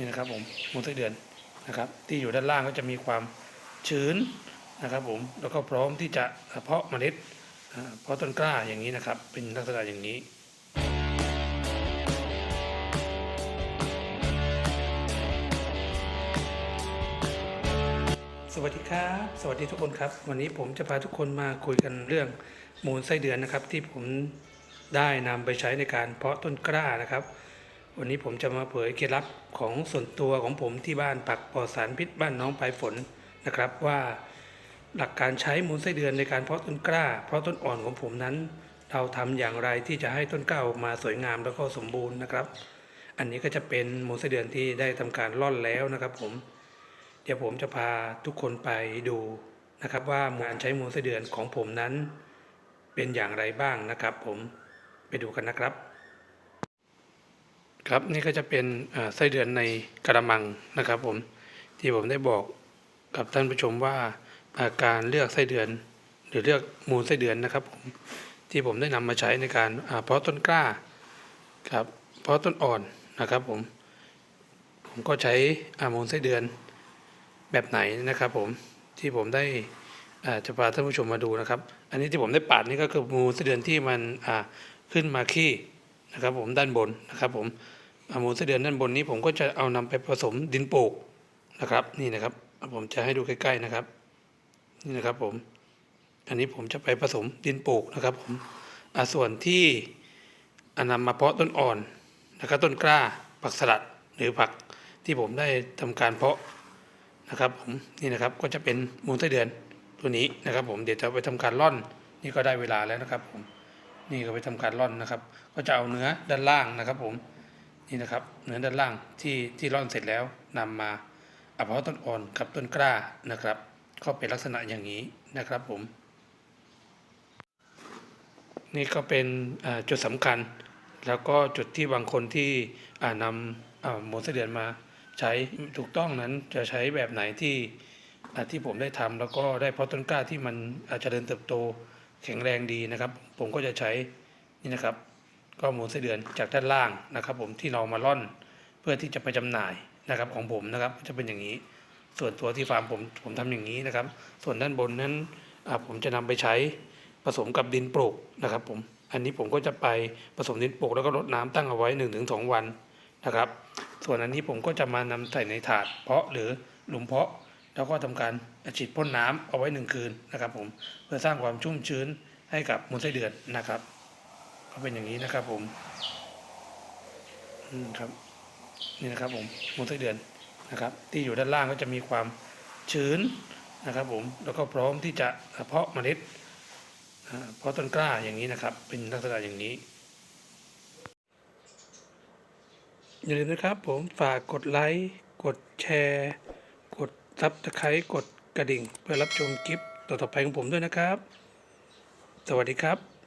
นี่นะครับผมมูลไส้เดือนนะครับ ที่อยู่ด้านล่างก็จะมีความชื้นนะครับผมแล้วก็พร้อมที่จะเพาะเมล็ดเพาะต้นกล้าอย่างนี้นะครับ เป็นลักษณะอย่างนี้สวัสดีครับสวัสดีทุกคนครับ วันนี้ผมจะพาทุกคนมาคุยกันเรื่องมูลไส้เดือนนะครับ ที่ผมได้นำไปใช้ในการเพาะต้นกล้านะครับ วันนี้ผมจะมาเผยเคล็ดลับของส่วนตัวของผมที่บ้านปักปลอดสารพิษบ้านน้องปลายฝนนะครับ ว่าหลักการใช้มูลไส้เดือนในการเพาะต้นกล้า เพาะต้นอ่อนของผมนั้น เราทำอย่างไรที่จะให้ต้นกล้าออกมาสวยงามแล้วก็สมบูรณ์นะครับ อันนี้ก็จะเป็นมูลไส้เดือนที่ได้ทำการล่อนแล้วนะครับ ผม เดี๋ยวผมจะพาทุกคนไปดูนะครับ ว่าการใช้มูลไส้เดือนของผมนั้น เป็นอย่างไรบ้างนะครับ ผมไปดูกันนะครับ ครับนี่ก็จะเป็นอ่าไส้เดือนในกระมังนะครับผมที่ผมได้บอกกับท่านผู้ชมว่าาการเลือกไส้เดือน หรือเลือกมูลไส้เดือนนะครับผมที่ผมได้นำมาใช้ในการเพาะต้นกล้าครับเพาะต้นอ่อนนะครับผมผมก็ใช้มูลไส้เดือนแบบไหนนะครับผมที่ผมได้จะพาท่านผู้ชมมาดูนะครับ อันนี้ที่ผมได้ปาดนี่ก็คือมูลไส้เดือนที่มันขึ้นมาขี้ นะครับผมด้านบนนะครับผมมูลไส้เดือนด้านบนนี้ผมก็จะเอานำไปผสมดินโปกนะครับ นี่นะครับ ผมจะให้ดูใกล้ๆนะครับ นี่นะครับผม อันนี้ผมจะไปผสมดินโปกนะครับ ผมอส่วนที่อ่านำมาเพาะต้นอ่อนนะครับ ต้นกล้าผักสลัดหรือผักที่ผมได้ทำการเพาะนะครับผมนี่นะครับก็จะเป็นมูลไส้เดือนตัวนี้นะครับ ผมเดี๋ยวจะไปทำการร่อนนี่ก็ได้เวลาแล้วนะครับผม นี่ก็ไปทำการร่อนนะครับ ก็จะเอาเนื้อด้านล่างนะครับ ผมนี่นะครับ เนื้อด้านล่างที่ที่ร่อนเสร็จแล้วนำมาเอาเพาะต้นอ่อนกับต้นกล้านะครับ ก็เป็นลักษณะอย่างนี้นะครับผม นี่ก็เป็นจุดสำคัญ แล้วก็จุดที่บางคนที่นำอ่ามูลไส้เดือนมาใช้ถูกต้องนั้นจะใช้แบบไหนที่ที่ผมได้ทำแล้วก็ได้เพาะต้นกล้าที่มันอาจจะเดินเติบโต แข็งแรงดีนะครับ ผมก็จะใช้นี่นะครับก็มูลไส้เดือนจากด้านล่างนะครับ ผมที่เรามาล่อนเพื่อที่จะไปจำหน่ายนะครับของผมนะครับจะเป็นอย่างนี้ ส่วนตัวที่ฟาร์มผมผมทำอย่างนี้นะครับ ส่วนด้านบนนั้นผมจะนำไปใช้ผสมกับดินปลูกนะครับ ผมอันนี้ผมก็จะไปผสมดินปลูกแล้วก็รดน้ำตั้งเอาไว้1นถึงสวันนะครับ ส่วนอันนี้ผมก็จะมานำใส่ในถาดเพาะหรือหลุมเพาะ แล้วก็ทำการฉีดพ่นน้ำเอาไว้หนึ่งคืนนะครับผมเพื่อสร้างความชุ่มชื้นให้กับมูลไส้เดือนนะครับ ก็เป็นอย่างนี้นะครับผมอืมครับนี่นะครับผมมูลไส้เดือนนะครับ ที่อยู่ด้านล่างก็จะมีความชื้นนะครับผมแล้วก็พร้อมที่จะเพาะเมล็ดเพาะต้นกล้าอย่างนี้นะครับ เป็นลักษณะอย่างนี้อย่าลืมนะครับผมฝากกดไลค์ กดแชร์ ซับสไครต์กดกระดิ่ง เพื่อรับชมคลิปต่อๆไปของผมด้วยนะครับ สวัสดีครับ